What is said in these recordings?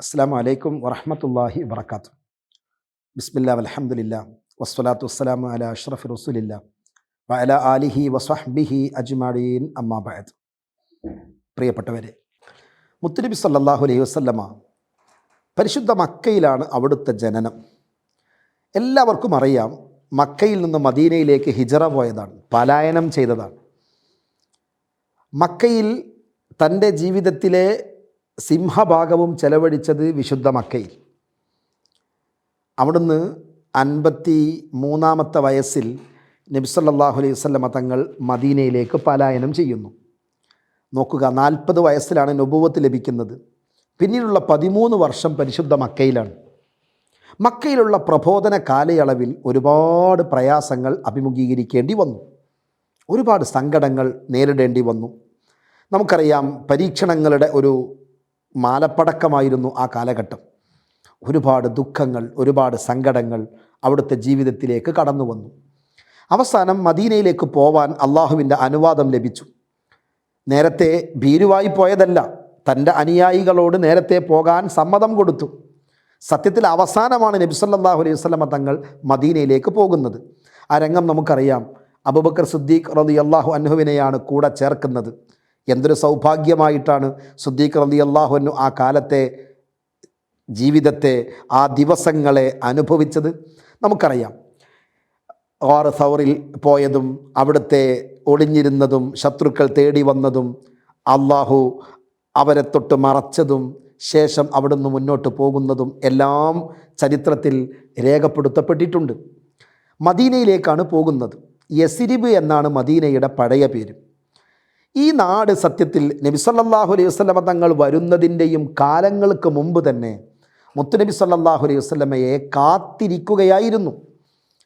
അസ്സാം വലൈക്കും വറഹമത്തല്ലാഹി വർക്കാത്തു ബിസ്മില്ല അലഹമുല്ല വസ്സലാത്തു വസ്സലാം അല അഷ്റഫ് റസൂലില്ല വഅല ആലിഹി വസ്വഹ്ബിഹി അജ്മഈൻ. അമ്മാബായത് പ്രിയപ്പെട്ടവരെ മുത്തുനബി സല്ലാഹു അലൈഹി വസല്ലമ പരിശുദ്ധ മക്കയിലാണ് അവിടുത്തെ ജനനം. എല്ലാവർക്കും അറിയാം മക്കയിൽ നിന്ന് മദീനയിലേക്ക് ഹിജറ പോയതാണ് പലായനം ചെയ്തതാണ്. മക്കയിൽ തന്റെ ജീവിതത്തിലെ സിംഹഭാഗവും ചെലവഴിച്ചത് വിശുദ്ധ മക്കയിൽ. അവിടുന്ന് അൻപത്തി മൂന്നാമത്തെ വയസ്സിൽ നബിസല്ലാഹു അലൈഹി വസല്ലമ തങ്ങൾ മദീനയിലേക്ക് പലായനം ചെയ്യുന്നു. നോക്കുക നാൽപ്പത് വയസ്സിലാണ് നുപൂവത്ത് ലഭിക്കുന്നത്. പിന്നീടുള്ള പതിമൂന്ന് വർഷം പരിശുദ്ധ മക്കയിലാണ്. മക്കയിലുള്ള പ്രബോധന കാലയളവിൽ ഒരുപാട് പ്രയാസങ്ങൾ അഭിമുഖീകരിക്കേണ്ടി വന്നു. ഒരുപാട് സങ്കടങ്ങൾ നേരിടേണ്ടി വന്നു. നമുക്കറിയാം പരീക്ഷണങ്ങളുടെ ഒരു മാലപ്പടക്കമായിരുന്നു ആ കാലഘട്ടം. ഒരുപാട് ദുഃഖങ്ങൾ ഒരുപാട് സങ്കടങ്ങൾ അവിടുത്തെ ജീവിതത്തിലേക്ക് കടന്നു വന്നു. അവസാനം മദീനയിലേക്ക് പോവാൻ അള്ളാഹുവിന്റെ അനുവാദം ലഭിച്ചു. നേരത്തെ ഭീരുവായി പോയതല്ല തന്റെ അനുയായികളോട് നേരത്തെ പോകാൻ സമ്മതം കൊടുത്തു. സത്യത്തിൽ അവസാനമാണ് നബിസല്ലാഹു അലൈഹി വസ്ലമ തങ്ങൾ മദീനയിലേക്ക് പോകുന്നത്. ആ രംഗം നമുക്കറിയാം. അബുബക്കർ സിദ്ദീഖ് റതി അള്ളാഹു അൻഹുവിനെയാണ് കൂടെ ചേർക്കുന്നത്. എന്തൊരു സൗഭാഗ്യമായിട്ടാണ് സുദ്ദീഖ് റതി അള്ളാഹുനു ആ കാലത്തെ ജീവിതത്തെ ആ ദിവസങ്ങളെ അനുഭവിച്ചത്. നമുക്കറിയാം. ഓർ സൗറിൽ പോയതും അവിടുത്തെ ഒളിഞ്ഞിരുന്നതും ശത്രുക്കൾ തേടി വന്നതും അള്ളാഹു അവരെ തൊട്ട് മറച്ചതും ശേഷം അവിടുന്ന് മുന്നോട്ട് പോകുന്നതും എല്ലാം ചരിത്രത്തിൽ രേഖപ്പെടുത്തപ്പെട്ടിട്ടുണ്ട്. മദീനയിലേക്കാണ് പോകുന്നത്. യസിരിബ് എന്നാണ് മദീനയുടെ പഴയ പേര്. ഈ നാട് സത്യത്തിൽ നബിസല്ലാഹു അലൈഹി വസ്ലമ തങ്ങൾ വരുന്നതിന്റെയും കാലങ്ങൾക്ക് മുമ്പ് തന്നെ മുത്തുനബി സല്ലാഹു അലൈഹി വസ്ലമയെ കാത്തിരിക്കുകയായിരുന്നു.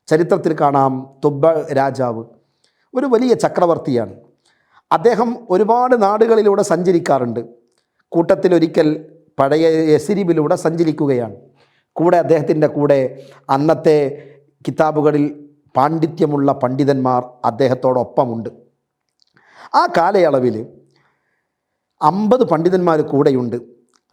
ചരിത്രത്തിൽ കാണാം തുബ്ബ രാജാവ് ഒരു വലിയ ചക്രവർത്തിയാണ്. അദ്ദേഹം ഒരുപാട് നാടുകളിലൂടെ സഞ്ചരിക്കാറുണ്ട്. കൂട്ടത്തിലൊരിക്കൽ പഴയ യസിരിബിലൂടെ സഞ്ചരിക്കുകയാണ്. കൂടെ അദ്ദേഹത്തിന്റെ കൂടെ അന്നത്തെ കിതാബുകളിൽ പാണ്ഡിത്യമുള്ള പണ്ഡിതന്മാർ അദ്ദേഹത്തോടൊപ്പമുണ്ട്. ആ കാലയളവിൽ അമ്പത് പണ്ഡിതന്മാർ കൂടെയുണ്ട്.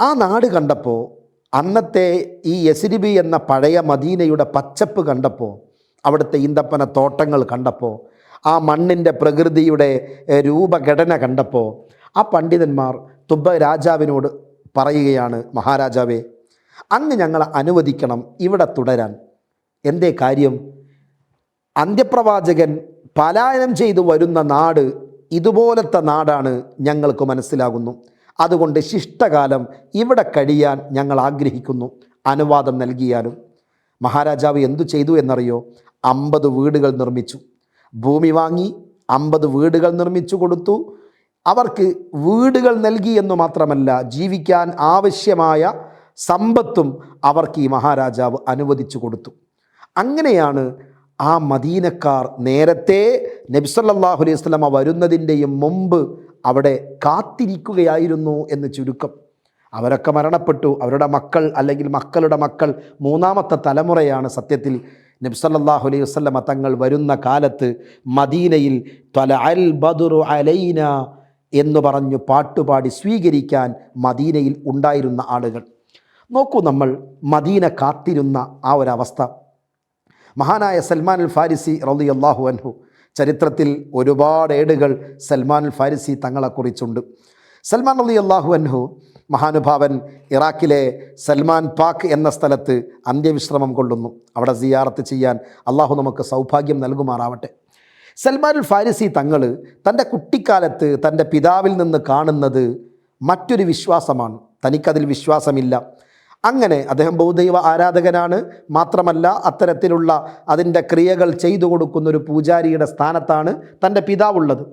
ആ നാട് കണ്ടപ്പോൾ അന്നത്തെ ഈ യസിരിബി എന്ന പഴയ മദീനയുടെ പച്ചപ്പ് കണ്ടപ്പോൾ അവിടുത്തെ ഈന്തപ്പന തോട്ടങ്ങൾ കണ്ടപ്പോൾ ആ മണ്ണിന്റെ പ്രകൃതിയുടെ രൂപഘടന കണ്ടപ്പോൾ ആ പണ്ഡിതന്മാർ തുബ്ബ രാജാവിനോട് പറയുകയാണ് മഹാരാജാവേ അങ്ങ് ഞങ്ങളെ അനുവദിക്കണം ഇവിടെ തുടരാൻ. എന്തേ കാര്യം? അന്ത്യപ്രവാചകൻ പലായനം ചെയ്തു വരുന്ന നാട് ഇതുപോലത്തെ നാടാണ് ഞങ്ങൾക്ക് മനസ്സിലാകുന്നു. അതുകൊണ്ട് ശിഷ്ടകാലം ഇവിടെ കഴിയാൻ ഞങ്ങൾ ആഗ്രഹിക്കുന്നു. അനുവാദം നൽകിയാലും. മഹാരാജാവ് എന്തു ചെയ്തു എന്നറിയോ? അമ്പത് വീടുകൾ നിർമ്മിച്ചു. ഭൂമി വാങ്ങി അമ്പത് വീടുകൾ നിർമ്മിച്ചു കൊടുത്തു. അവർക്ക് വീടുകൾ നൽകി എന്ന് മാത്രമല്ല ജീവിക്കാൻ ആവശ്യമായ സമ്പത്തും അവർക്ക് ഈ മഹാരാജാവ് അനുവദിച്ചു കൊടുത്തു. അങ്ങനെയാണ് ആ മദീനക്കാർ നേരത്തെ നബിസല്ലാഹു അലൈഹി സ്വലമ വരുന്നതിന്റെയും മുമ്പ് അവിടെ കാത്തിരിക്കുകയായിരുന്നു എന്ന് ചുരുക്കം. അവരൊക്കെ മരണപ്പെട്ടു. അവരുടെ മക്കൾ അല്ലെങ്കിൽ മക്കളുടെ മക്കൾ മൂന്നാമത്തെ തലമുറയാണ് സത്യത്തിൽ നബ്സല്ലാഹു അലൈഹി വസ്ലമ തങ്ങൾ വരുന്ന കാലത്ത് മദീനയിൽ തല അൽ ബദുറു അലൈന എന്ന് പറഞ്ഞു പാട്ടുപാടി സ്വീകരിക്കാൻ മദീനയിൽ ഉണ്ടായിരുന്ന ആളുകൾ. നോക്കൂ നമ്മൾ മദീന കാത്തിരുന്ന ആ ഒരവസ്ഥ. മഹാനായ സൽമാൻ അൽ ഫാരിസി റലി അള്ളാഹു അൻഹു ചരിത്രത്തിൽ ഒരുപാട് ഏടുകൾ സൽമാൻ അൽ ഫാരിസി തങ്ങളെക്കുറിച്ചുണ്ട്. സൽമാൻ അലി അള്ളാഹു അൻഹു മഹാനുഭാവൻ ഇറാഖിലെ സൽമാൻ പാക്ക് എന്ന സ്ഥലത്ത് അന്ത്യവിശ്രമം കൊള്ളുന്നു. അവിടെ സിയാറത്ത് ചെയ്യാൻ അള്ളാഹു നമുക്ക് സൗഭാഗ്യം നൽകുമാറാവട്ടെ. സൽമാൻ അൽ ഫാരിസി തങ്ങൾ തന്റെ കുട്ടിക്കാലത്ത് തന്റെ പിതാവിൽ നിന്ന് കാണുന്നത് മറ്റൊരു വിശ്വാസമാണ്. തനിക്കതിൽ വിശ്വാസമില്ല. അങ്ങനെ അദ്ദേഹം ബൗദ്ധൈവ ആരാധകനാണ്. മാത്രമല്ല അത്തരത്തിലുള്ള അതിന്റെ ക്രിയകൾ ചെയ്തു കൊടുക്കുന്ന ഒരു പൂജാരിയുടെ സ്ഥാനത്താണ് തന്റെ പിതാവുള്ളത്.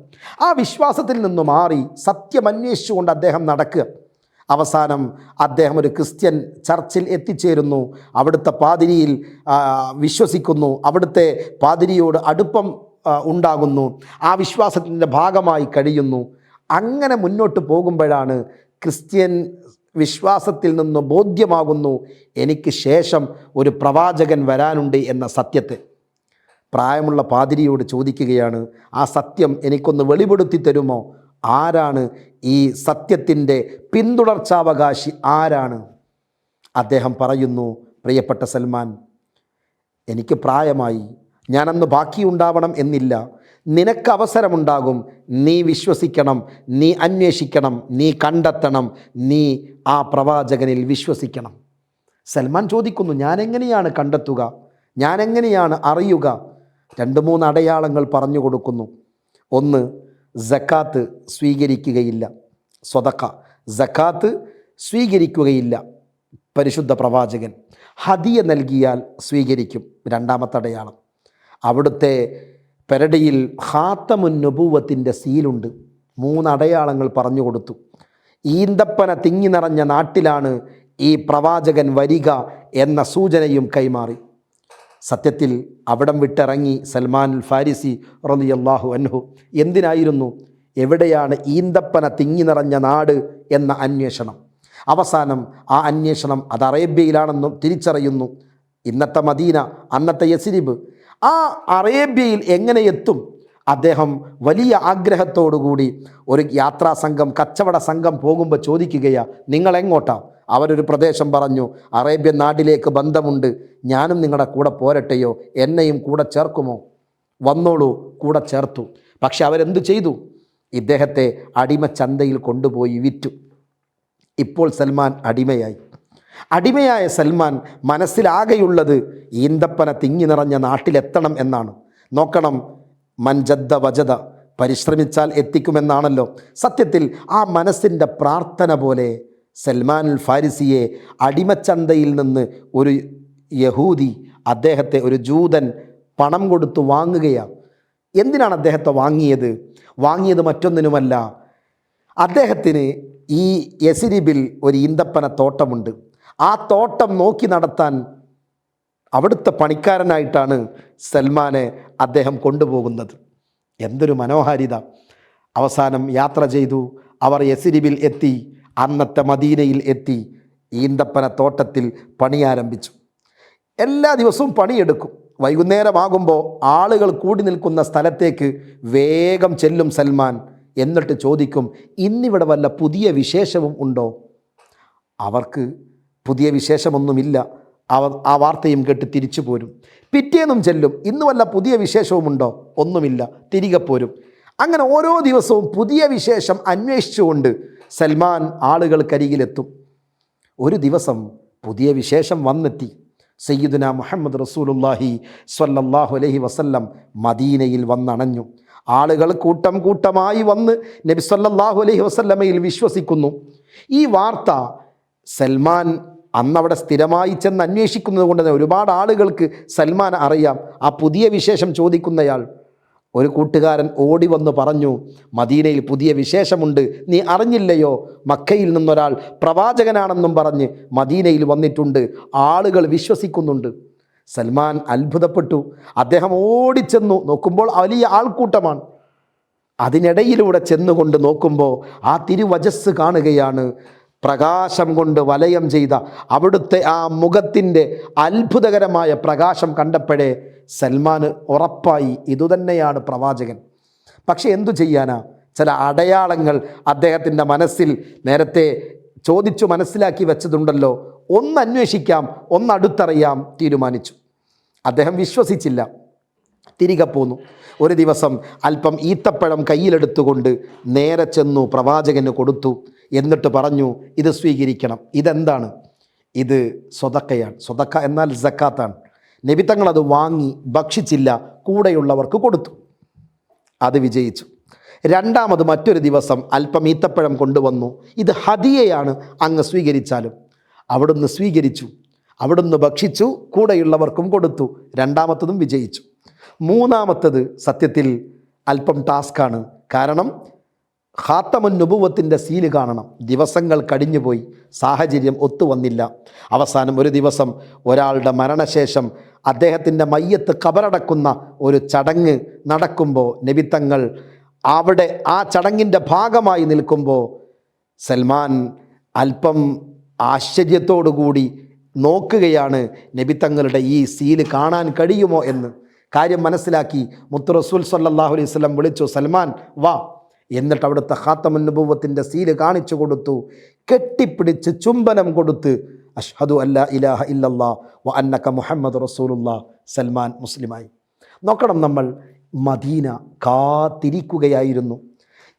ആ വിശ്വാസത്തിൽ നിന്ന് മാറി സത്യമന്വേഷിച്ചുകൊണ്ട് അദ്ദേഹം നടക്കുക. അവസാനം അദ്ദേഹം ഒരു ക്രിസ്ത്യൻ ചർച്ചിൽ എത്തിച്ചേരുന്നു. അവിടുത്തെ പാതിരിയിൽ വിശ്വസിക്കുന്നു. അവിടുത്തെ പാതിരിയോട് അടുപ്പം ഉണ്ടാകുന്നു. ആ വിശ്വാസത്തിന്റെ ഭാഗമായി കഴിയുന്നു. അങ്ങനെ മുന്നോട്ട് പോകുമ്പോഴാണ് ക്രിസ്ത്യൻ വിശ്വാസത്തിൽ നിന്ന് ബോധ്യമാകുന്നു. എനിക്ക് ശേഷം ഒരു പ്രവാചകൻ വരാനുണ്ട് എന്ന സത്യത്തെ. പ്രായമുള്ള പാതിരിയോട് ചോദിക്കുകയാണ് ആ സത്യം എനിക്കൊന്ന് വെളിപ്പെടുത്തി തരുമോ? ആരാണ് ഈ സത്യത്തിന്റെ പിന്തുടർച്ചാവകാശി? ആരാണ്? അദ്ദേഹം പറയുന്നു പ്രിയപ്പെട്ട സൽമാൻ എനിക്ക് പ്രായമായി. ഞാനന്ന് ബാക്കിയുണ്ടാവണം എന്നില്ല. നിനക്ക് അവസരമുണ്ടാകും നീ വിശ്വസിക്കണം നീ അന്വേഷിക്കണം നീ കണ്ടെത്തണം നീ ആ പ്രവാചകനിൽ വിശ്വസിക്കണം. സൽമാൻ ചോദിക്കുന്നു ഞാനെങ്ങനെയാണ് കണ്ടെത്തുക? ഞാനെങ്ങനെയാണ് അറിയുക? രണ്ട് മൂന്ന് അടയാളങ്ങൾ പറഞ്ഞു കൊടുക്കുന്നു. ഒന്ന് ജക്കാത്ത് സ്വീകരിക്കുകയില്ല. സ്വതക്ക ജക്കാത്ത് സ്വീകരിക്കുകയില്ല. പരിശുദ്ധ പ്രവാചകൻ ഹദിയ നൽകിയാൽ സ്വീകരിക്കും. രണ്ടാമത്തെ അടയാളം. അവിടുത്തെ പെരടിയിൽ ഹാത്തമുൻ നുപൂവത്തിന്റെ സീലുണ്ട്. മൂന്നടയാളങ്ങൾ പറഞ്ഞു കൊടുത്തു. ഈന്തപ്പന തിങ്ങി നിറഞ്ഞ നാട്ടിലാണ് ഈ പ്രവാചകൻ വരിക എന്ന സൂചനയും കൈമാറി. സത്യത്തിൽ അവിടം വിട്ടിറങ്ങി സൽമാൻ ഫാരിസി റളിയല്ലാഹു അൻഹു. എന്തിനായിരുന്നു? എവിടെയാണ് ഈന്തപ്പന തിങ്ങി നിറഞ്ഞ നാട് എന്ന അന്വേഷണം. അവസാനം ആ അന്വേഷണം അത് അറേബ്യയിലാണെന്നും തിരിച്ചറിയുന്നു. ഇന്നത്തെ മദീന അന്നത്തെ യസിരിബ് ആ അറേബ്യയിൽ എങ്ങനെ എത്തും? അദ്ദേഹം വലിയ ആഗ്രഹത്തോടുകൂടി ഒരു യാത്രാ സംഘം കച്ചവട സംഘം പോകുമ്പോൾ ചോദിക്കുകയാ നിങ്ങൾ എങ്ങോട്ടാ അവരൊരു പ്രദേശം പറഞ്ഞു അറേബ്യൻ നാട്ടിലേക്ക് ബന്ധമുണ്ട് ഞാനും നിങ്ങളുടെ കൂടെ പോരട്ടെയോ? എന്നെയും കൂടെ ചേർക്കുമോ? വന്നോളൂ കൂടെ ചേർത്തു. പക്ഷെ അവരെന്തു ചെയ്തു? ഇദ്ദേഹത്തെ അടിമ ചന്തയിൽ കൊണ്ടുപോയി വിറ്റു. ഇപ്പോൾ സൽമാൻ അടിമയായി. അടിമയായ സൽമാൻ മനസ്സിലാകെയുള്ളത് ഈന്തപ്പന തിങ്ങി നിറഞ്ഞ നാട്ടിലെത്തണം എന്നാണ്. നോക്കണം മൻജദ്ദ വജത പരിശ്രമിച്ചാൽ എത്തിക്കുമെന്നാണല്ലോ. സത്യത്തിൽ ആ മനസ്സിന്റെ പ്രാർത്ഥന പോലെ സൽമാൻ അൽ ഫാരിസിയെ അടിമച്ചന്തയിൽ നിന്ന് ഒരു യഹൂദി അദ്ദേഹത്തെ ഒരു ജൂതൻ പണം കൊടുത്തു വാങ്ങുകയാണ് എന്തിനാണ് അദ്ദേഹത്തെ വാങ്ങിയത്? വാങ്ങിയത് മറ്റൊന്നിനുമല്ല. അദ്ദേഹത്തിന് ഈ യസിരിബിൽ ഒരു ഈന്തപ്പന തോട്ടമുണ്ട്. ആ തോട്ടം നോക്കി നടത്താൻ അവിടുത്തെ പണിക്കാരനായിട്ടാണ് സൽമാനെ അദ്ദേഹം കൊണ്ടുപോകുന്നത്. എന്തൊരു മനോഹാരിത. അവസാനം യാത്ര ചെയ്തു. അവർ യസിരിബിൽ എത്തി. അന്നത്തെ മദീനയിൽ എത്തി. ഈന്തപ്പന തോട്ടത്തിൽ പണി ആരംഭിച്ചു. എല്ലാ ദിവസവും പണിയെടുക്കും. വൈകുന്നേരമാകുമ്പോൾ ആളുകൾ കൂടി നിൽക്കുന്ന സ്ഥലത്തേക്ക് വേഗം ചെല്ലും സൽമാൻ. എന്നിട്ട് ചോദിക്കും ഇന്നിവിടെ വല്ല പുതിയ വിശേഷവും ഉണ്ടോ? അവർക്ക് പുതിയ വിശേഷമൊന്നുമില്ല. അവർ ആ വാർത്തയും കേട്ട് തിരിച്ചു പോരും. പിറ്റേന്നും ചെല്ലും. ഇന്ന് വല്ല പുതിയ വിശേഷവുമുണ്ടോ? ഒന്നുമില്ല. തിരികെ പോരും. അങ്ങനെ ഓരോ ദിവസവും പുതിയ വിശേഷം അന്വേഷിച്ചുകൊണ്ട് സൽമാൻ ആളുകൾക്കരികിലെത്തും. ഒരു ദിവസം പുതിയ വിശേഷം വന്നെത്തി. സയ്യിദുന മുഹമ്മദ് റസൂലുല്ലാഹി സ്വല്ലല്ലാഹു അലഹി വസല്ലം മദീനയിൽ വന്നണഞ്ഞു. ആളുകൾ കൂട്ടം കൂട്ടമായി വന്ന് നബി സല്ലല്ലാഹു അലൈഹി വസല്ലമയിൽ വിശ്വസിക്കുന്നു. ഈ വാർത്ത സൽമാൻ അന്നവിടെ സ്ഥിരമായി ചെന്ന് അന്വേഷിക്കുന്നത് കൊണ്ട് തന്നെ ഒരുപാട് ആളുകൾക്ക് സൽമാൻ അറിയാം. ആ പുതിയ വിശേഷം ചോദിക്കുന്നയാൾ ഒരു കൂട്ടുകാരൻ ഓടി വന്ന് പറഞ്ഞു മദീനയിൽ പുതിയ വിശേഷമുണ്ട്. നീ അറിഞ്ഞില്ലയോ? മക്കയിൽ നിന്നൊരാൾ പ്രവാചകനാണെന്നും പറഞ്ഞ് മദീനയിൽ വന്നിട്ടുണ്ട്. ആളുകൾ വിശ്വസിക്കുന്നുണ്ട്. സൽമാൻ അത്ഭുതപ്പെട്ടു. അദ്ദേഹം ഓടിച്ചെന്നു. നോക്കുമ്പോൾ വലിയ ആൾക്കൂട്ടമാണ്. അതിനിടയിലൂടെ ചെന്നുകൊണ്ട് നോക്കുമ്പോൾ ആ തിരുവചസ് കാണുകയാണ്. പ്രകാശം കൊണ്ട് വലയം ചെയ്ത അവിടുത്തെ ആ മുഖത്തിന്റെ അത്ഭുതകരമായ പ്രകാശം കണ്ടപ്പോഴേ സൽമാന് ഉറപ്പായി ഇതുതന്നെയാണ് പ്രവാചകൻ. പക്ഷെ എന്തു ചെയ്യാനാ? ചില അടയാളങ്ങൾ അദ്ദേഹത്തിന്റെ മനസ്സിൽ നേരത്തെ ചോദിച്ചു മനസ്സിലാക്കി വെച്ചതുണ്ടല്ലോ. ഒന്ന് അന്വേഷിക്കാം ഒന്ന് അടുത്തറിയാം തീരുമാനിച്ചു. അദ്ദേഹം വിശ്വസിച്ചില്ല. തിരികെ പോന്നു. ഒരു ദിവസം അല്പം ഈത്തപ്പഴം കയ്യിലെടുത്തുകൊണ്ട് നേരെ ചെന്നു പ്രവാചകന് കൊടുത്തു. എന്നിട്ട് പറഞ്ഞു ഇത് സ്വീകരിക്കണം. ഇതെന്താണ്? ഇത് സ്വതക്കയാണ്. സ്വതക്ക എന്നാൽ ജക്കാത്താണ് നബിത്തങ്ങൾ അത് വാങ്ങി ഭക്ഷിച്ചില്ല. കൂടെയുള്ളവർക്ക് കൊടുത്തു. അത് വിജയിച്ചു. രണ്ടാമത് മറ്റൊരു ദിവസം അല്പം ഈത്തപ്പഴം കൊണ്ടുവന്നു. ഇത് ഹദിയയാണ് അങ്ങ് സ്വീകരിച്ചാലും. അവിടുന്ന് സ്വീകരിച്ചു. അവിടുന്ന് ഭക്ഷിച്ചു. കൂടെയുള്ളവർക്കും കൊടുത്തു. രണ്ടാമത്തതും വിജയിച്ചു. മൂന്നാമത്തത് സത്യത്തിൽ അല്പം ടാസ്ക്കാണ്. കാരണം ഹാത്തമൻ നുപുവത്തിന്റെ സീൽ കാണണം. ദിവസങ്ങൾ കടിഞ്ഞുപോയി. സാഹചര്യം ഒത്തുവന്നില്ല അവസാനം ഒരു ദിവസം ഒരാളുടെ മരണശേഷം അദ്ദേഹത്തിന്റെ മയ്യത്ത് കബറടക്കുന്ന ഒരു ചടങ്ങ് നടക്കുമ്പോൾ നബിത്തങ്ങൾ അവിടെ ആ ചടങ്ങിന്റെ ഭാഗമായി നിൽക്കുമ്പോൾ സൽമാൻ അല്പം ആശ്ചര്യത്തോടുകൂടി നോക്കുകയാണ് നബിത്തങ്ങളുടെ ഈ സീൽ കാണാൻ കഴിയുമോ എന്ന്. കാര്യം മനസ്സിലാക്കി. മുത്ത് റസൂൽ സല്ലാഹു അലൈഹി സ്വലം വിളിച്ചു സൽമാൻ വാ. എന്നിട്ട് അവിടുത്തെ ഹാത്തമനുഭവത്തിന്റെ സീൽ കാണിച്ചു കൊടുത്തു. കെട്ടിപ്പിടിച്ച് ചുംബനം കൊടുത്ത് അഷ്ഹദു അല്ല ഇലാഹ ഇല്ലല്ലാ വ അന്നക്ക മുഹമ്മദ് റസൂലുള്ള സൽമാൻ മുസ്ലിമായി. നോക്കണം നമ്മൾ മദീന കാത്തിരിക്കുകയായിരുന്നു.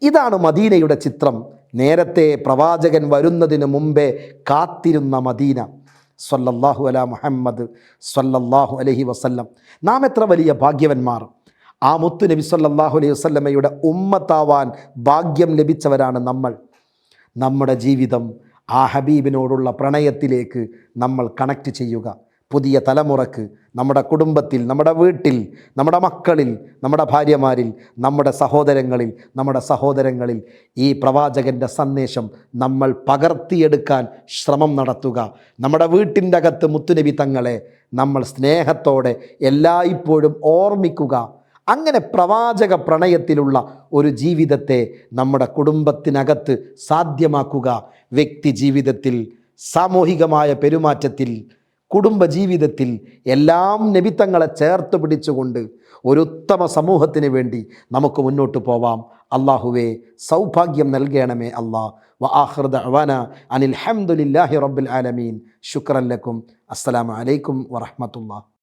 ഇതാണ് മദീനയുടെ ചിത്രം. നേരത്തെ പ്രവാചകൻ വരുന്നതിന് മുമ്പേ കാത്തിരുന്ന മദീന. സ്വല്ലല്ലാഹു അല മുഹമ്മദ് സ്വല്ലാഹു അലഹി വസല്ലം. നാം എത്ര വലിയ ഭാഗ്യവന്മാർ. ആ മുത്തു നബി സല്ലല്ലാഹു അലൈഹി വസല്ലമയുടെ ഉമ്മത്താവാൻ ഭാഗ്യം ലഭിച്ചവരാണ് നമ്മൾ. നമ്മുടെ ജീവിതം ആ ഹബീബിനോടുള്ള പ്രണയത്തിലേക്ക് നമ്മൾ കണക്ട് ചെയ്യുക. പുതിയ തലമുറയ്ക്ക് നമ്മുടെ കുടുംബത്തിൽ നമ്മുടെ വീട്ടിൽ നമ്മുടെ മക്കളിൽ നമ്മുടെ ഭാര്യമാരിൽ നമ്മുടെ സഹോദരങ്ങളിൽ നമ്മുടെ സഹോദരങ്ങളിൽ ഈ പ്രവാചകന്റെ സന്ദേശം നമ്മൾ പകർത്തിയെടുക്കാൻ ശ്രമം നടത്തുക. നമ്മുടെ വീട്ടിന്റെ അകത്ത് മുത്തുനബി തങ്ങളെ നമ്മൾ സ്നേഹത്തോടെ എല്ലായ്പ്പോഴും ഓർമ്മിക്കുക. അങ്ങനെ പ്രവാചക പ്രണയത്തിലുള്ള ഒരു ജീവിതത്തെ നമ്മുടെ കുടുംബത്തിനകത്ത് സാധ്യമാക്കുക. വ്യക്തി ജീവിതത്തിൽ സാമൂഹികമായ പെരുമാറ്റത്തിൽ കുടുംബജീവിതത്തിൽ എല്ലാം നിമിത്തങ്ങളെ ചേർത്ത് പിടിച്ചുകൊണ്ട് ഒരു ഉത്തമ സമൂഹത്തിന് വേണ്ടി നമുക്ക് മുന്നോട്ട് പോവാം. അള്ളാഹുവേ സൗഭാഗ്യം നൽകണമേ അള്ളാഹ് വ ആഹൃദ അവാന അനിൽ ഹംദുലില്ലാഹി റബ്ബുൽ ആലമീൻ. ശുക്രല്ലക്കും ലക്കും. അസ്സലാമു അലൈക്കും വറഹ്മത്തുള്ളാഹി.